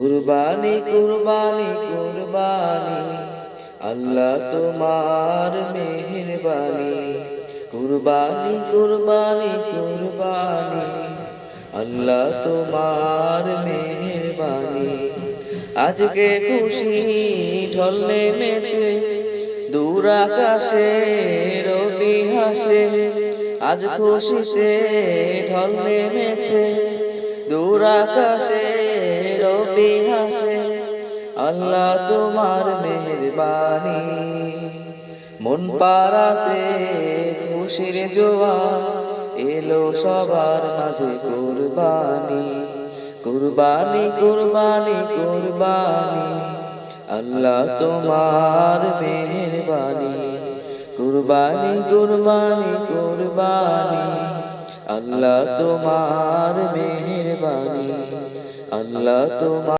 কুরবানি কুরবানি কুরবানি। আল্লাহ তোমার মেহেরবানি। কুরবানি কুরবানি কুরবানি। আল্লাহ তোমার মেহেরবানি। আজকে খুশি ঢল নেমেছে, দূর আকাশে রবি হাসে। আজ খুশিতে ঢল নেমেছে, দূর আকাশে রবি হাসে, আল্লাহ তোমার মেহরবানি। মন পাড়াতে খুশির জোয়ার, এলো সবার মাঝে কুরবানি। কুরবানি কুরবানি কুরবানি, আল্লাহ তোমার মেহরবানি। কুরবানি কুরবানি কুরবানি। আল্লাহ তোমার মেহরবানি আল্লাহ তোমার